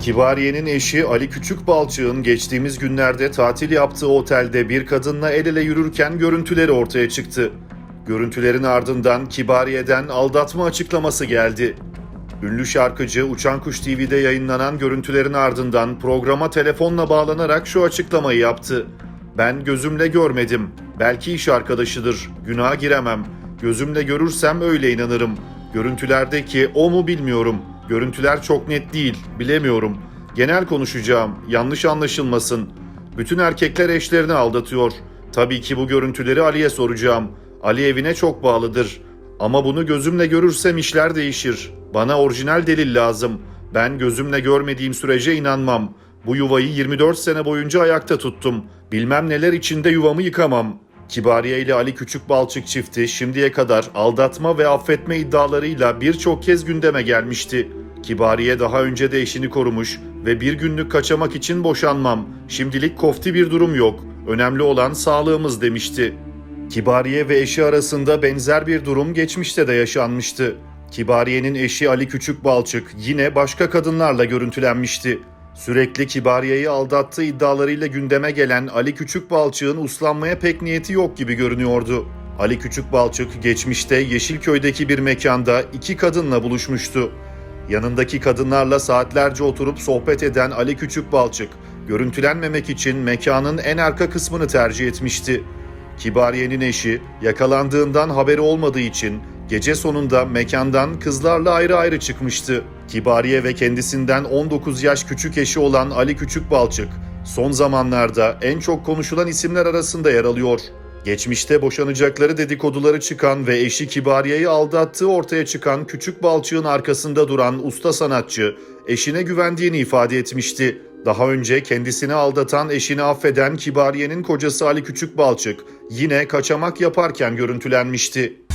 Kibariye'nin eşi Ali Küçükbalçık'ın geçtiğimiz günlerde tatil yaptığı otelde bir kadınla el ele yürürken görüntüleri ortaya çıktı. Görüntülerin ardından Kibariye'den aldatma açıklaması geldi. Ünlü şarkıcı Uçan Kuş TV'de yayınlanan görüntülerin ardından programa telefonla bağlanarak şu açıklamayı yaptı. Ben gözümle görmedim. Belki iş arkadaşıdır. Günaha giremem. Gözümle görürsem öyle inanırım. Görüntülerdeki o mu bilmiyorum. Görüntüler çok net değil. Bilemiyorum. Genel konuşacağım. Yanlış anlaşılmasın. Bütün erkekler eşlerini aldatıyor. Tabii ki bu görüntüleri Ali'ye soracağım. Ali evine çok bağlıdır. Ama bunu gözümle görürsem işler değişir. Bana orijinal delil lazım. Ben gözümle görmediğim sürece inanmam. Bu yuvayı 24 sene boyunca ayakta tuttum. Bilmem neler içinde yuvamı yıkamam. Kibariye ile Ali Küçükbalçık çifti şimdiye kadar aldatma ve affetme iddialarıyla birçok kez gündeme gelmişti. Kibariye daha önce de eşini korumuş ve bir günlük kaçamak için boşanmam. Şimdilik kofti bir durum yok. Önemli olan sağlığımız demişti. Kibariye ve eşi arasında benzer bir durum geçmişte de yaşanmıştı. Kibariye'nin eşi Ali Küçükbalçık yine başka kadınlarla görüntülenmişti. Sürekli Kibariye'yi aldattığı iddialarıyla gündeme gelen Ali Küçükbalçık'ın uslanmaya pek niyeti yok gibi görünüyordu. Ali Küçükbalçık geçmişte Yeşilköy'deki bir mekanda iki kadınla buluşmuştu. Yanındaki kadınlarla saatlerce oturup sohbet eden Ali Küçükbalçık, görüntülenmemek için mekanın en arka kısmını tercih etmişti. Kibariye'nin eşi yakalandığından haberi olmadığı için gece sonunda mekandan kızlarla ayrı ayrı çıkmıştı. Kibariye ve kendisinden 19 yaş küçük eşi olan Ali Küçükbalçık son zamanlarda en çok konuşulan isimler arasında yer alıyor. Geçmişte boşanacakları dedikoduları çıkan ve eşi Kibariye'yi aldattığı ortaya çıkan Küçük Balçık'ın arkasında duran usta sanatçı eşine güvendiğini ifade etmişti. Daha önce kendisini aldatan eşini affeden Kibariye'nin kocası Ali Küçükbalçık yine kaçamak yaparken görüntülenmişti.